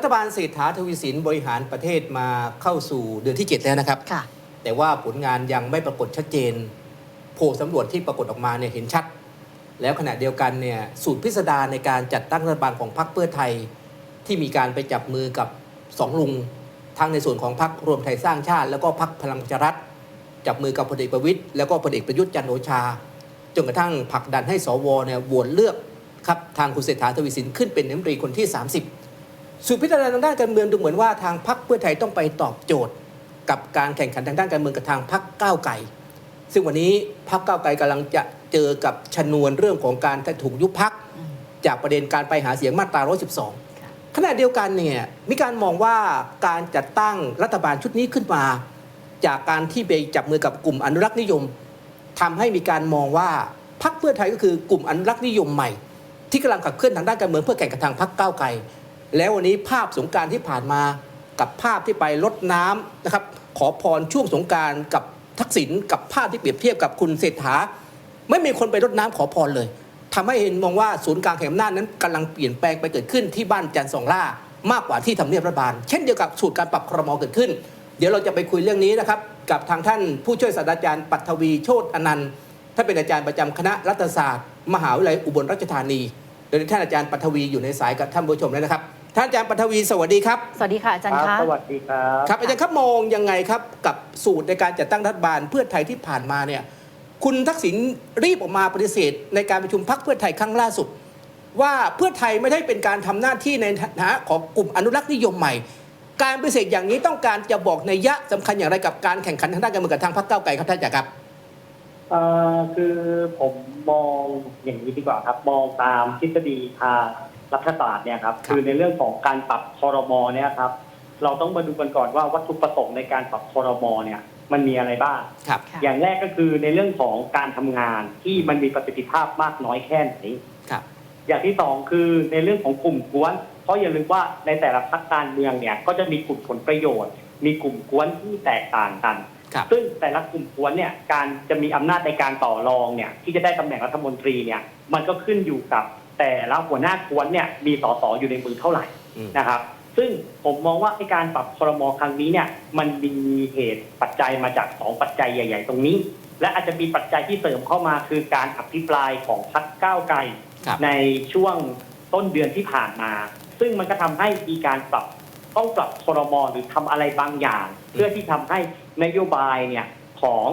รัฐบาลเศรษฐาทวีสินบริหารประเทศมาเข้าสู่เดือนที่ 7 แล้วนะครับ ค่ะ แต่ว่าผลงานยังไม่ปรากฏชัดเจนโพลสำรวจที่ปรากฏออกมาเนี่ยเห็นชัด แล้วขณะเดียวกันเนี่ยสูตรพิสดารในการจัดตั้งรัฐบาลของพรรคเพื่อไทย ที่มีการไปจับมือกับสองลุงทั้งในส่วนของพรรครวมไทยสร้างชาติ แล้วก็พรรคพลังประชารัฐจับมือกับพลเอกประวิตยแล้วก็พลเอกประยุทธ์จันทร์โอชาจนกระทั่งผลักดันให้สวเนี่ยโหวตเลือกครับทางคุณเศรษฐาทวีสินขึ้นเป็นนายกรัฐมนตรีคนที่ 30 สุดพิจารณาทางด้านการเมืองดูเหมือนว่าทางพรรคเพื่อไทยต้องไปตอบโจทย์ กับการแข่งขันทางด้านการเมืองกับทางพรรคก้าวไกลซึ่งวันนี้พรรคก้าวไกลกำลังจะเจอกับชนวนเรื่องของการถูกยุบพักจากประเด็นการไปหาเสียงมาตรา 112 ขณะเดียวกันเนี่ยมีการมองว่าการจัดตั้งรัฐบาลชุดนี้ขึ้นมา จากการที่ไปจับมือกับกลุ่มอนุรักษ์นิยมทำให้มีการมองว่าพรรคเพื่อไทยก็คือกลุ่มอนุรักษ์นิยมใหม่ ที่กำลังขับเคลื่อนทางด้านการเมืองเพื่อแข่งกับทางพรรคก้าวไกล แล้ววันนี้ภาพสงการที่ผ่านมากับภาพที่ไปลดน้ำนะครับ ขอพรช่วงสงการกับทักษิณกับภาพที่เปรียบเทียบกับคุณเศรษฐา ไม่มีคนไปรดน้ำขอพรเลยทำให้เห็นมองว่าศูนย์กลางแห่งอำนาจนั้นกำลังเปลี่ยนแปลงไปเกิดขึ้นที่บ้านจันทร์สองล่ามากกว่าที่ทำเนียบรัฐบาล เช่นเดียวกับสูตรการปรับครมเกิดขึ้น เดี๋ยวเราจะไปคุยเรื่องนี้นะครับ กับทางท่านผู้ช่วยศาสตราจารย์ปัทวีโชตอนันต์ท่านเป็นอาจารย์ประจำคณะรัฐศาสตร์ มหาวิทยาลัยอุบลราชธานีโดยท่านอาจารย์ปัทวีอยู่ในสายกับท่านผู้ชมแล้วนะครับ ท่านอาจารย์ปัทวีสวัสดีครับ สวัสดีค่ะอาจารย์ครับคะสวัสดีครับครับอาจารย์ครับมองยังไงครับกับสูตรในการจัดตั้งรัฐบาลเพื่อไทยที่ผ่านมาเนี่ยคุณทักษิณรีบออกมาปฏิเสธ ในการประชุมพักเพื่อไทยครั้งล่าสุด ว่าเพื่อไทยไม่ได้เป็นการทำหน้าที่ในฐานะของกลุ่มอนุรักษ์นิยมใหม่ การปฏิเสธอย่างนี้ต้องการจะบอกในยยะสำคัญอย่างไรกับการแข่งขันทางด้านการเมืองกับทางพรรคก้าวไกลครับท่านอาจารย์ครับเอ่อคือผมมองอย่างนี้ดีกว่าครับ มองตามทฤษฎีทาง รัฐศาสตร์เนี่ยครับครับคือในเรื่องของการปรับคอรมอเนี่ยครับเราต้องมาดูกันก่อนว่าวัตถุประสงค์ในการปรับคอรมอเนี่ยมันมีอะไรบ้างครับค่ะอย่างแรกก็คือในเรื่องของการทำงานที่มันมีประสิทธิภาพมากน้อยแค่ไหนครับอย่างที่สองคือในเรื่องของกลุ่มกวน เพราะอย่าลืมว่าในแต่ละพรรคการเมืองเนี่ยก็จะมีกลุ่มผลประโยชน์ มีกลุ่มกวนที่แตกต่างกันครับซึ่งแต่ละกลุ่มกวนเนี่ยการจะมีอำนาจในการต่อรองเนี่ยที่จะได้ตำแหน่งรัฐมนตรีเนี่ยมันก็ขึ้นอยู่กับ แต่ละหัวหน้ากวนเนี่ยมีสสอยู่ในมือเท่าไหร่อืมนะครับ ซึ่งผมมองว่าไอ้การปรับครมครั้งนี้เนี่ยมันมีเหตุปัจจัยมาจากสองปัจจัยใหญ่ ๆ ตรงนี้ และอาจจะมีปัจจัยที่เสริมเข้ามาคือการอภิปรายของพรรคก้าวไกลครับในช่วงต้นเดือนที่ผ่านมา ซึ่งมันก็ทำให้มีการปรับต้องปรับครมหรือทำอะไรบางอย่าง เพื่อที่ทำให้นโยบายเนี่ยของ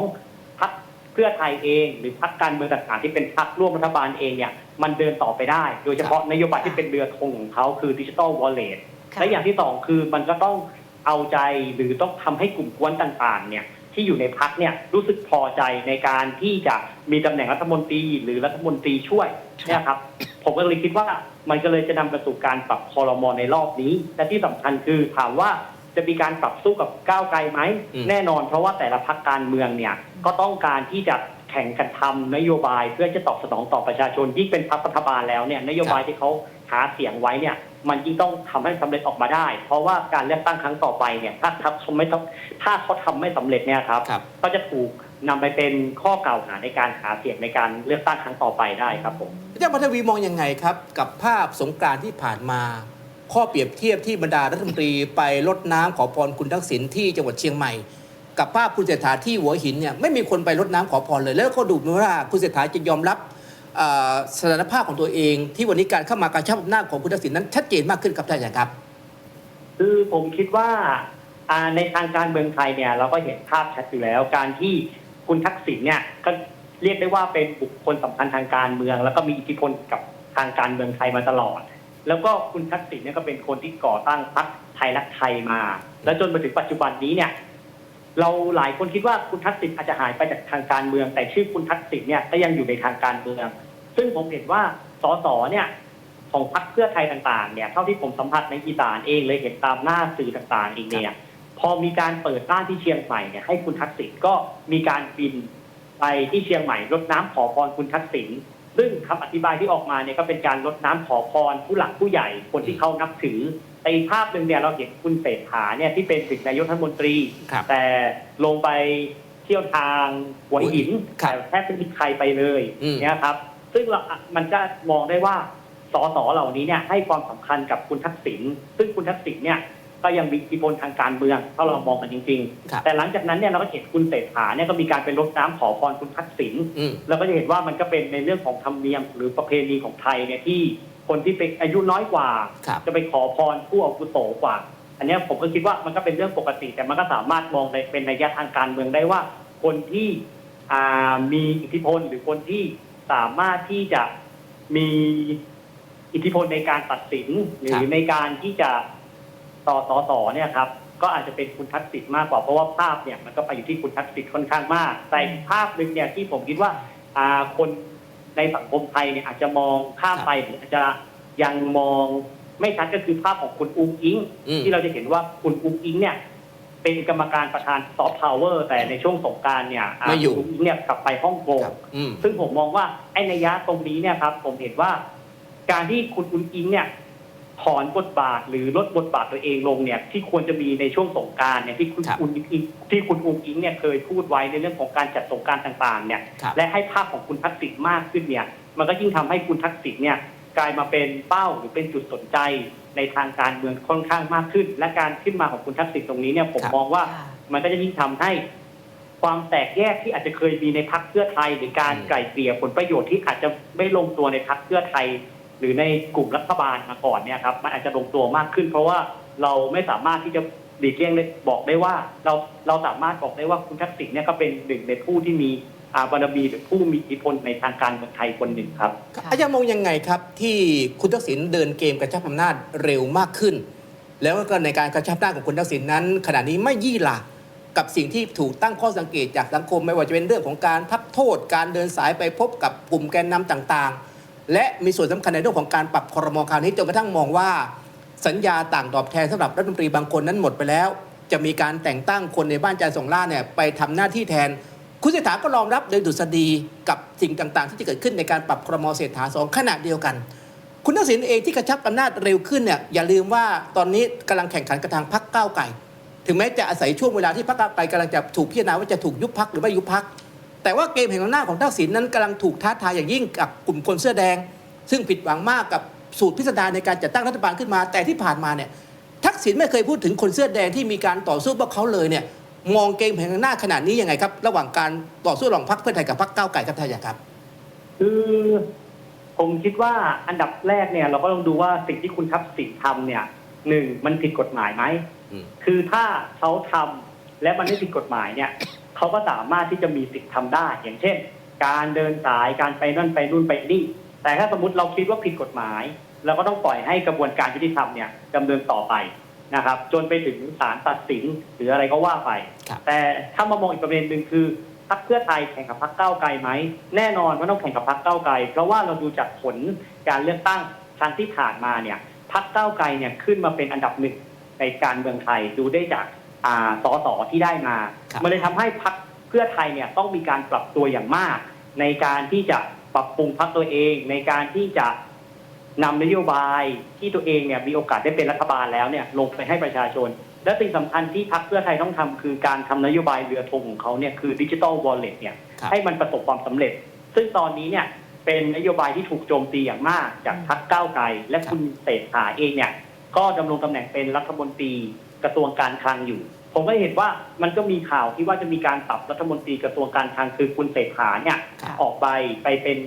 พรรคเพื่อไทยเอง หรือพรรคการเมืองต่างๆที่เป็นพรรคร่วมรัฐบาลเองเนี่ย มันเดินต่อไปได้ โดยเฉพาะนโยบายที่เป็นเรือธงของเขาคือดิจิ t a ลวอลเล็ตค่ะและอย่างที่สองคือมันก็ต้องเอาใจหรือต้องทำให้กลุ่มกวนต่างๆ เนี่ยที่อยู่ในพักเนี่ยรู้สึกพอใจในการที่จะมีตำแหน่งรัฐมนตรีหรือรัฐมนตรีช่วยเนี่ยครับ ผมก็เลยคิดว่ามันก็เลยจะนำไปสู่การปรับคอรมอในรอบนี้ และที่สำคัญคือถามว่าจะมีการปรับสู้กับก้าวไกลไหมอืมแน่นอนเพราะว่าแต่ละพักการเมืองเนี่ยก็ต้องการที่จะ แข่งกันทำนโยบายเพื่อจะตอบสนองต่อประชาชนยิ่งเป็นพรรครัฐบาลแล้วเนี่ยนโยบายที่เขาหาเสียงไว้เนี่ยมันยิ่งต้องทำให้สำเร็จออกมาได้ เพราะว่าการเลือกตั้งครั้งต่อไปเนี่ยถ้าถ้าเขาไม่ต้องถ้าเขาทำไม่สำเร็จเนี่ยครับครับก็จะถูกนำไปเป็นข้อกล่าวหาในการหาเสียงในการเลือกตั้งครั้งต่อไปได้ครับผมอาจารย์ปัทวีมองยังไงครับ กับภาพสงกรารที่ผ่านมา ข้อเปรียบเทียบที่บรรดารัฐมนตรีไปลดน้ำขอพรคุณทักษิณที่จังหวัดเชียงใหม่ กับภาพคุณเศรษฐาที่หัวหินเนี่ยไม่มีคนไปลดน้ำขอพรเลย แล้วก็ดูเหมือนว่าคุณเศรษฐาจะยอมรับสถานภาพของตัวเอง ที่วันนี้การเข้ามากระชับอำนาจของคุณทักษิณนั้นชัดเจนมากขึ้นครับท่านอาจารย์ครับ คือผมคิดว่าในทางการเมืองไทยเนี่ยเราก็เห็นภาพชัดอยู่แล้ว การที่คุณทักษิณเนี่ยก็เรียกได้ว่าเป็นบุคคลสำคัญทางการเมือง แล้วก็มีอิทธิพลกับทางการเมืองไทยมาตลอด แล้วก็คุณทักษิณเนี่ยก็เป็นคนที่ก่อตั้งพรรคไทยรักไทยมา แล้วจนมาถึงปัจจุบันนี้เนี่ย เราหลายคนคิดว่าคุณทักษิณอาจจะหายไปจากทางการเมือง แต่ชื่อคุณทักษิณเนี่ยก็ยังอยู่ในทางการเมือง ซึ่งผมเห็นว่าสสเนี่ยของพรรคเพื่อไทยต่างๆเนี่ยเท่าที่ผมสัมผัสในอีสานเองเลยเห็นตามหน้าสื่อต่างๆเองเนี่ยพอมีการเปิดบ้านที่เชียงใหม่เนี่ยให้คุณทักษิณก็มีการบินไปที่เชียงใหม่รดน้ำขอพรคุณทักษิณซึ่งคำอธิบายที่ออกมาเนี่ยก็เป็นการรดน้ำขอพรผู้หลักผู้ใหญ่คนที่เขานับถือ แต่อีกภาพหนึ่งเนี่ยเราเห็นคุณเศรษฐาเนี่ยที่เป็นถึงนายกรัฐมนตรี ครับแต่ลงไปเที่ยวทางหัวหินครับแต่แทบไม่มีใครไปเลยอืม เนี่ยครับ ซึ่งเรามันจะมองได้ว่าสสเหล่านี้เนี่ยให้ความสำคัญกับคุณทักษิณซึ่งคุณทักษิณเนี่ยก็ยังมีอิทธิพลทางการเมืองถ้าเรามองกันจริง ครับ ๆ แต่หลังจากนั้นเนี่ยเราก็เห็นคุณเศรษฐาเนี่ยก็มีการเป็นรดน้ำขอพรคุณทักษิณ อืม เราก็จะเห็นว่ามันก็เป็นในเรื่องของธรรมเนียมหรือประเพณีของไทยเนี่ยที่ คนที่เป็นอายุน้อยกว่า ครับ จะไปขอพรผู้อาวุโสกว่า อันเนี้ยผมก็คิดว่ามันก็เป็นเรื่องปกติ แต่มันก็สามารถมองในเป็นนัยยะทางการเมืองได้ว่า คนที่อ่ามีอิทธิพลหรือคนที่สามารถที่จะมีอิทธิพลในการตัดสินหรืครัอบ ในการที่จะต่อต่อต่อเนี่ยครับ ก็อาจจะเป็นคุณทักษิณมากกว่าเพราะว่าภาพเนี่ยมันก็ไปอยู่ที่คุณทักษิณค่อนข้างมากแต่อีกภาพหนึ่งเนี่ยที่ผมคิดว่าอ่าคน ในสังคมไทยเนี่ยอาจจะมองข้ามไปหรืออาจจะยังมองไม่ชัดก็คือภาพของคุณอุ้งอิง อืม ที่เราจะเห็นว่าคุณอุ้งอิงเนี่ย เป็นกรรมการประธานซอฟต์พาวเวอร์แต่ในช่วงสงกรารเนี่ยาไม่อยู่ คุณอุ้งอิงเนี่ยกลับไปฮ่องกง ครับอืม ซึ่งผมมองว่าไอ้นัยยะตรงนี้เนี่ยครับ ผมเห็นว่า การที่คุณอุ้งอิงเนี่ย ถอนบทบาทหรือลดบทบาทตัวเองลงเนี่ยที่ควรจะมีในช่วงสงกรารเนี่ยที่คุณครับอุ้งอิงที่คุณอุ้งอิงเนี่ยเคยพูดไว้ในเรื่องของการจัดสงกรารต่างๆเนี่ยครับ และให้ภาพของคุณทักษิณมากขึ้นเนี่ยมันก็ยิ่งทำให้คุณทักษิณเนี่ยกลายมาเป็นเป้าหรือเป็นจุดสนใจในทางการเมืองค่อนข้างมากขึ้น และการขึ้นมาของคุณทักษิณตรงนี้เนี่ยผมครับ มองว่า ค่ะ มันก็จะยิ่งทำให้ความแตกแยกที่อาจจะเคยมีในพักเพื่อไทย หรือการอืม ไกล่เกลี่ยผลประโยชน์ที่อาจจะไม่ลงตัวในพักเพื่อไทย หรือในกลุ่มรัฐบาลมาก่อนเนี่ยครับมันอาจจะลงตัวมากขึ้น เพราะว่าเราไม่สามารถที่จะหลีกเลี่ยงได้บอกได้ว่าเราเราสามารถบอกได้ว่าคุณทักษิณเนี่ยก็เป็นหนึ่งในผู้ที่มีอาบารมีหรือผู้มีอิทธิพลในทางการเมืองไทยคนหนึ่งครับ อาจารย์มองยังไงครับที่คุณทักษิณเดินเกมกระชับอำนาจเร็วมากขึ้น แล้วก็ในการกระชับอำนาจของคุณทักษิณนั้น ขณะนี้ไม่ยี่หละกับสิ่งที่ถูกตั้งข้อสังเกตจากสังคมไม่ว่าจะเป็นเรื่องของการพักโทษการเดินสายไปพบกับกลุ่มแกนนำต่างๆ และมีส่วนสำคัญในเรื่องของการปรับคอรมอคราวนี้จนกระทั่งมองว่า สัญญาต่างตอบแทนสำหรับรัฐมนตรีบางคนนั้นหมดไปแล้ว จะมีการแต่งตั้งคนในบ้านจานทร์ส่งล่าเนี่ยไปทำหน้าที่แทน คุณเศรษฐาก็รอมรับโดยดุษฎีกับสิ่งต่างๆ ที่จะเกิดขึ้นในการปรับครมเศรษฐาสองขณะเดียวกัน คุณทักษิณเองที่กระชับอำนาจเร็วขึ้นเนี่ยอย่าลืมว่าตอนนี้กำลังแข่งขันกับทางพรรคก้าวไก่ ถึงแม้จะอาศัยช่วงเวลาที่พรรคก้าวไกลกำลังจะถูกพิจารณาว่าจะถูกยุบพรรคหรือไม่ยุบพรรค แต่ว่าเกมแห่งอำนาจของทักษิณนั้นกำลังถูกท้าทายอย่างยิ่งกับกลุ่มคนเสื้อแดง ซึ่งผิดหวังมากกับสูตรพิสดารในการจัดตั้งรัฐบาลขึ้นมา แต่ที่ผ่านมาเนี่ยทักษิณไม่เคยพูดถึงคนเสื้อแดงที่มีการต่อสู้พวกเขาเลยเนี่ยมองเกมแห่งหน้าจขนาดนี้ยังไงครับ ระหว่างการต่อสู้ระหว่างพรรคเพื่อไทยกับพรรคก้าวไกลครับท่านอยากครับ คือผมคิดว่าอันดับแรกเนี่ย เราก็ต้องดูว่าสิ่งที่คุณทักษิณทำเนี่ยหนึ่งมันผิดกฎหมายไหมอืมคือถ้าเขาทำและมันไม่ผิดกฎหมายเนี่ย เขาก็สามารถที่จะมีสิทธิ์ทำได้ อย่างเช่น การเดินสายการไปนั่นไปนู่นไปนี่ แต่ถ้าสมมติเราคิดว่าผิดกฎหมายเราก็ต้องปล่อยให้กระบวนการยุติธรรมเนี่ยดำเนินต่อไปนะครับ จนไปถึงศาลตัดสินหรืออะไรก็ว่าไป ครับ แต่ถ้ามามองอีกประเด็นหนึ่งคือพรรคเพื่อไทยแข่งกับพรรคก้าวไกลไหม แน่นอนว่าต้องแข่งกับพรรคก้าวไกล เพราะว่าเราดูจากผลการเลือกตั้งครั้งที่ผ่านมาเนี่ยพรรคก้าวไกลเนี่ยขึ้นมาเป็นอันดับหนึ่งในการเมืองไทยดูได้จาก อ่าสสที่ได้มา ครับ มันเลยทำให้พรรคเพื่อไทยเนี่ยต้องมีการปรับตัวอย่างมาก ในการที่จะปรับปรุงพรรคตัวเอง ในการที่จะนำนโยบายที่ตัวเองเนี่ยมีโอกาสได้เป็นรัฐบาลแล้วเนี่ยลงไปให้ประชาชน และสิ่งสำคัญที่พรรคเพื่อไทยต้องทำคือการทำนโยบายเรือธงของเขาเนี่ยคือดิจิ t a ลวอลเล็ตเนี่ย ครับ ให้มันประสบความสำเร็จ ซึ่งตอนนี้เนี่ยเป็นนโยบายที่ถูกโจมตีอย่างมากจากพรรคก้าวไกล และคุณเศรษฐาเองเนี่ยก็ดำรงตำแหน่งเป็นรัฐมนตรีกระทรวงการคลังอยู่ ผมก็เห็นว่ามันก็มีข่าวที่ว่าจะมีการปรับรัฐมนตรีกระทรวงการคลังคือคุณเศรษฐาเนี่ยครับออกไปไปเป็น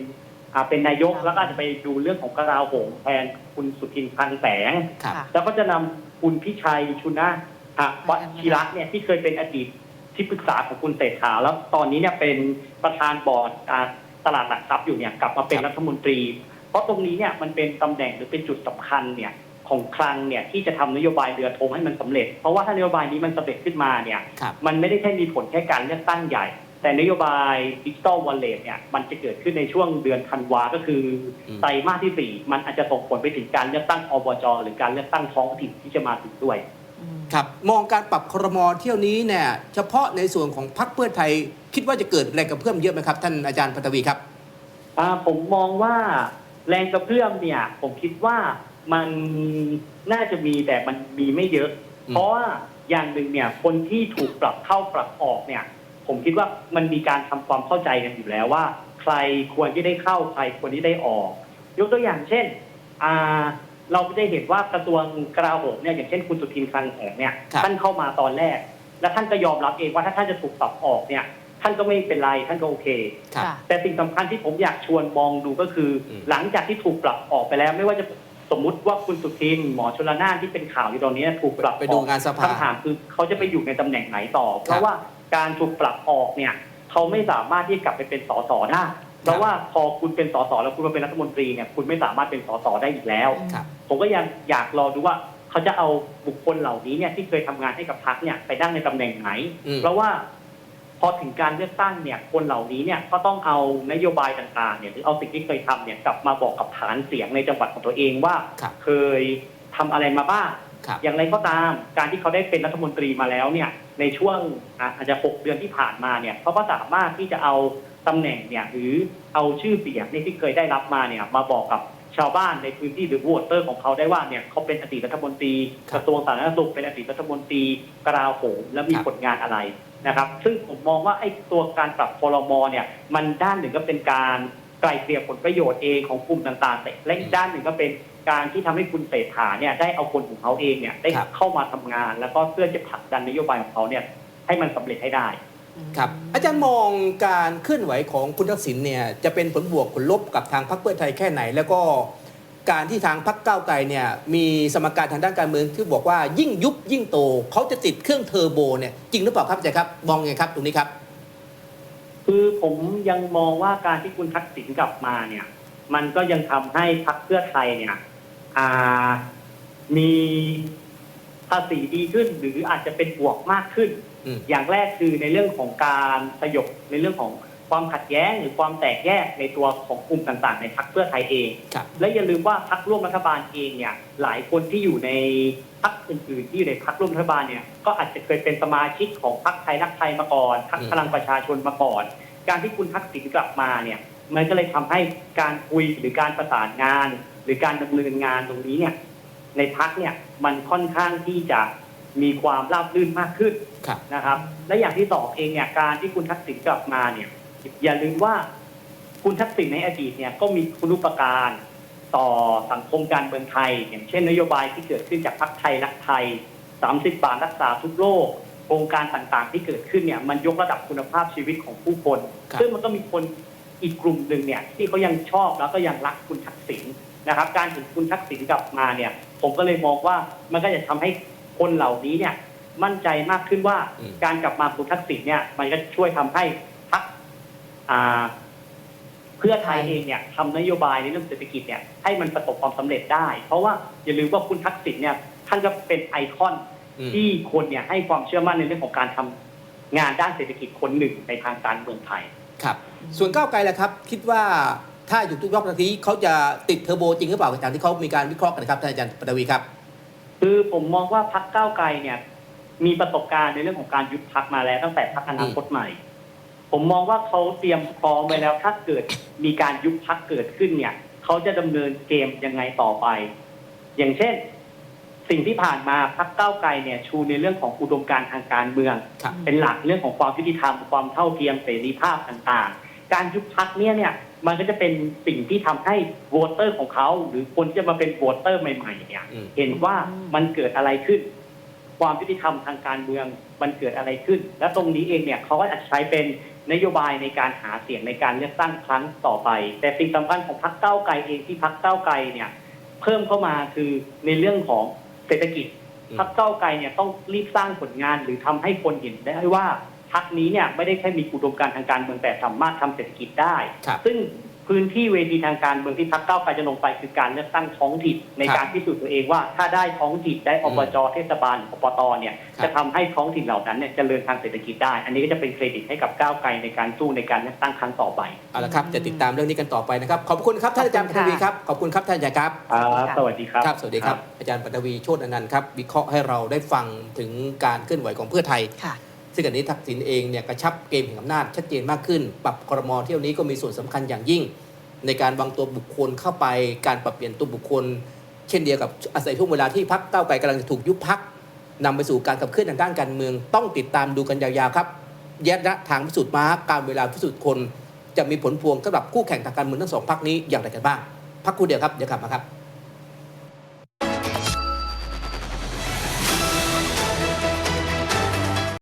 อ่าเป็นนายกครับแล้วก็อาจจะไปดูเรื่องของกระลาโหมแทนคุณสุทินคลังแสง ครับ ค่ะ แล้วก็จะนำคุณพิชัยชุนะหะวชิระเนี่ยที่เคยเป็นอดีตที่ปรึกษาของคุณเศรษฐาแล้วตอนนี้เนี่ยเป็นประธานบอร์ดอ่าตลาดหลักทรัพย์อยู่เนี่ยกลับมาเป็นครับรัฐมนตรี เพราะตรงนี้เนี่ยมันเป็นตำแหน่งหรือเป็นจุดสำคัญเนี่ย ของคลังเนี่ยที่จะทำนโยบายเรือธงให้มันสำเร็จ เพราะว่าถ้านโยบายนี้มันสำเร็จขึ้นมาเนี่ยครับมันไม่ได้แค่มีผลแค่การเลือกตั้งใหญ่ แต่นโยบายดิจิ t a ลวอลเล็ตเนี่ยมันจะเกิดขึ้นในช่วงเดือนธันวาก็คืออมไตรมาสที่สี่มันอาจจะส่งผลไปถึงการเลือกตั้งอบจหรือการเลือกตั้งท้องถิ่นที่จะมาถึงด้วยอืมครับมองการปรับครมเที่ยวนี้เนี่ยเฉพาะในส่วนของพรรคเพื่อไทย คิดว่าจะเกิดแรงกระเพื่อมเยอะไหมครับ ท่านอาจารย์พัทวีครับอ่าผมมองว่าแรงกระเพื่อมเนี่ยผมคิดว่า มันน่าจะมีแต่มันมีไม่เยอะอืมเพราะว่าอย่างหนึ่งเนี่ยคนที่ถูกปรับเข้าปรับออกเนี่ย ผมคิดว่ามันมีการทำความเข้าใจกันอยู่แล้วว่า ใครควรที่ได้เข้าใครควรที่ได้ออก ยกตัวอย่างเช่นอ่าเราได้เห็นว่ากระทรวงกลาโหมเนี่ยอย่างเช่นคุณสุทินคลังแสงเนี่ยครับท่านเข้ามาตอนแรก และท่านก็ยอมรับเองว่าถ้าท่านจะถูกปรับออกเนี่ย ท่านก็ไม่เป็นไรท่านก็โอเคครับค่ะแต่สิ่งสำคัญที่ผมอยากชวนมองดูก็คืออมหลังจากที่ถูกปรับออกไปแล้ว ไม่ว่าจะ สมมุติว่าคุณสุทินหมอชลนานที่เป็นข่าวอยู่ตอนนี้ถูกปรับไปอดูอกงานสภาคำถามคือเขาจะไปอยู่ในตำแหน่งไหนต่อ เพราะว่าการถูกปรับออกเนี่ยเขาไม่สามารถที่จะกลับไปเป็นสสได้เพราะว่าพอคุณเป็นสสแล้วคุณมาเป็นรัฐมนตรีเนี่ยคุณไม่สามารถเป็นสสได้อีกแล้วครับผมก็ยังอยากรอดูว่าเขาจะเอาบุคคลเหล่านี้เนี่ยที่เคยทำงานให้กับพรรคเนี่ยไปนั่งในตำแหน่งไหนอืมเพราะว่า พอถึงการเลือกตั้งเนี่ยคนเหล่านี้เนี่ยก็ต้องเอานโยบายต่างๆเนี่ยหรือเอาสิ่งที่เคยทำเนี่ยกลับมาบอกกับฐานเสียงในจังหวัดของตัวเองว่า ครับเคยทำอะไรมาบ้างครับอย่างไรก็ตามการที่เขาได้เป็นรัฐมนตรีมาแล้วเนี่ยในช่วงอะอาจจะหกเดือนที่ผ่านมาเนี่ยเขาก็สามารถที่จะเอาตำแหน่งเนี่ยหรือเอาชื่อเสียงเนี่ยที่เคยได้รับมาเนี่ยมาบอกกับชาวบ้านในพื้นที่หรือโหวตเตอร์ของเขาได้ว่าเนี่ยเขาเป็นอดีตรัฐมนตรี ครักบระทรวงสาธารณสุขเป็นอดีตรัฐมนตรีกลาโหมและมีครับผลงานอะไร นะครับ ซึ่งผมมองว่าไอ้ตัวการปรับพรมเนี่ย มันด้านหนึ่งก็เป็นการไกลเกลี่ยผลประโยชน์เองของกลุ่มต่างๆแต่และอีกด้านหนึ่งก็เป็นการที่ทำให้คุณเศรษฐาเนี่ยได้เอาคนของเขาเองเนี่ยได้เข้ามาทำงาน แล้วก็เพื่อจะผลักดันนโยบายของเขาเนี่ยให้มันสำเร็จให้ได้ครับอาจารย์มองการเคลื่อนไหวของคุณทักษิณเนี่ยจะเป็นผลบวกผลลบกับทางพรรคเพื่อไทยแค่ไหน แล้วก็ การที่ทางพรรคก้าวไกลเนี่ยมีสมการทางด้านการเมืองที่บอกว่ายิ่งยุบยิ่งโตเขาจะติดเครื่องเทอร์โบเนี่ยจริงหรือเปล่าครับอาจารย์ครับมองไงครับตรงนี้ครับ คือผมยังมองว่าการที่คุณทักษิณกลับมาเนี่ย มันก็ยังทำให้พรรคเพื่อไทยเนี่ยอ่ามีภาษีดีขึ้นหรืออาจจะเป็นบวกมากขึ้นอืมอย่างแรกคือในเรื่องของการสยบในเรื่องของ ความขัดแย้งหรือความแตกแยกในตัวของกลุ่มต่างๆ ในพรรคเพื่อไทยเองครับและอย่าลืมว่าพรรคร่วมรัฐบาลเองเนี่ยหลายคนที่อยู่ในพรรคอื่นๆที่อยู่ในพรรคร่วมรัฐบาลเนี่ยก็อาจจะเคยเป็นสมาชิกของพรรคไทยรักไทยมาก่อนพรรคอืมพลังประชาชนมาก่อน การที่คุณทักษิณกลับมาเนี่ยมันก็เลยทำให้การคุยหรือการประสานงาน หรือการดำเนินงานตรงนี้เนี่ยในพักเนี่ยมันค่อนข้างที่จะมีความราบรื่นมากขึ้นครับนะครับ และอย่างที่สองเองเนี่ยการที่คุณทักษิณกลับมาเนี่ย อย่าลืมว่าคุณทักษิณในอดีตเนี่ยก็มีคุณุปการต่อสังคมการเมืองไทย อย่างเช่นนโยบายที่เกิดขึ้นจากพรรคไทยรักไทย 30 บาทรักษาทุกโรคโครงการต่างๆ ที่เกิดขึ้นเนี่ยมันยกระดับคุณภาพชีวิตของผู้คนครับซึ่งมันก็มีคนอีกกลุ่มหนึ่งเนี่ยที่เขายังชอบแล้วก็ยังรักคุณทักษิณนะครับ การเห็นคุณทักษิณกลับมาเนี่ยผมก็เลยมองว่ามันก็จะทำให้คนเหล่านี้เนี่ยมั่นใจมากขึ้นว่าอืมการกลับมาคุณทักษิณเนี่ยมันก็ช่วยทำให้พรรคอ่า เพื่อไทยเองเนี่ยทำนโยบายในเรื่องเศรษฐกิจเนี่ยให้มันประสบความสำเร็จได้ เพราะว่าอย่าลืมว่าคุณทักษิณเนี่ยท่านก็เป็นไอคอนอืมที่คนเนี่ยให้ความเชื่อมั่นในเรื่องของการทำงานด้านเศรษฐกิจคนหนึ่งในทางการเมืองไทยครับ ส่วนก้าวไกลล่ะครับ คิดว่าถ้าอยู่ทุกยกนาทีเขาจะติดเทอร์โบจริงหรือเปล่าตามที่เขามีการวิเคราะห์กันนะครับท่านอาจารย์ปฐวีครับ คือผมมองว่าพักก้าวไกลเนี่ยมีประสบการณ์ในเรื่องของการยุบพักมาแล้วตั้งแต่พักอนาคตใหม่ ผมมองว่าเขาเตรียมพร้อมไว้แล้ว ถ้าเกิดมีการยุบพักเกิดขึ้นเนี่ยเขาจะดำเนินเกมยังไงต่อไป อย่างเช่น สิ่งที่ผ่านมาพักก้าวไกลเนี่ย ชูในเรื่องของอุดมการณ์ทางการเมืองครับเป็นหลักเรื่องของความยุติธรรมความเท่าเทียมเสรีภาพต่างๆ การยุบพักเนี่ยเนี่ยมันก็จะเป็นสิ่งที่ทำให้โหวตเตอร์ของเขา หรือคนที่จะมาเป็นโหวตเตอร์ใหม่ๆเนี่ยอืมเห็นว่ามันเกิดอะไรขึ้น ความยุติธรรมทางการเมืองมันเกิดอะไรขึ้น และตรงนี้เองเนี่ยเขาก็อาจจะใช้เป็น นโยบายในการหาเสียงในการเลือกตั้งครั้งต่อไป แต่สิ่งสำคัญของพรรคก้าวไกลเองที่พรรคก้าวไกลเนี่ยเพิ่มเข้ามาคือในเรื่องของเศรษฐกิจอืมพรรคก้าวไกลเนี่ยต้องรีบสร้างผลงานหรือทำให้คนเห็นได้ว่าพรรคนี้เนี่ยไม่ได้แค่มีอุดมการณ์ทางการเมืองแต่สามารถทำเศรษฐกิจได้ครับซึ่ง พื้นที่เวทีทางการเมืองที่พรรคก้าวไกลจะลงไปคือการเลือกตั้งท้องถิ่นในครับการพิสูจน์ตัวเองว่า ถ้าได้ท้องถิ่นได้อบจเทศบาลหรืออบตเนี่ยครับจะทำให้ท้องถิ่นเหล่านั้นเนี่ยเจริญทางเศรษฐกิจได้ อันนี้ก็จะเป็นเครดิตให้กับก้าวไกลในการสู้ในการเลือกตั้งครั้งต่อไปเอาละครับจะติดตามเรื่องนี้กันต่อไปนะครับขอบคุณครับท่านอาจารย์ปฐวีครับขอบคุณครับท่านอาจารย์ครับครับสวัสดีครับครับสวัสดีครับอาจารย์ปฐวีโชติอนันต์ครับวิเคราะห์ให้เราได้ฟังถึงการเคลื่อนไหวของเพื่อไทยค่ะ ซึ่งอันนี้ทักษิณเองเนี่ยกระชับเกมแห่งอำนาจชัดเจนมากขึ้น ปรับครมอเที่ยวนี้ก็มีส่วนสำคัญอย่างยิ่ง ในการวางตัวบุคคลเข้าไปการปรับเปลี่ยนตัวบุคคล เช่นเดียวกับอาศัยช่วงเวลาที่พักเก้าไกลกำลังจะถูกยุบพักนำไปสู่การขับเคลื่อนทางด้านการเมือง ต้องติดตามดูกันยาวๆครับระยะทางพิสูจน์มาการเวลาพิสูจน์คน จะมีผลพวงสำหรับคู่แข่งทางการเมืองทั้งสองพักนี้อย่างไรกันบ้างพักคู่เดียวครับเดี๋ยวกลับมาครับ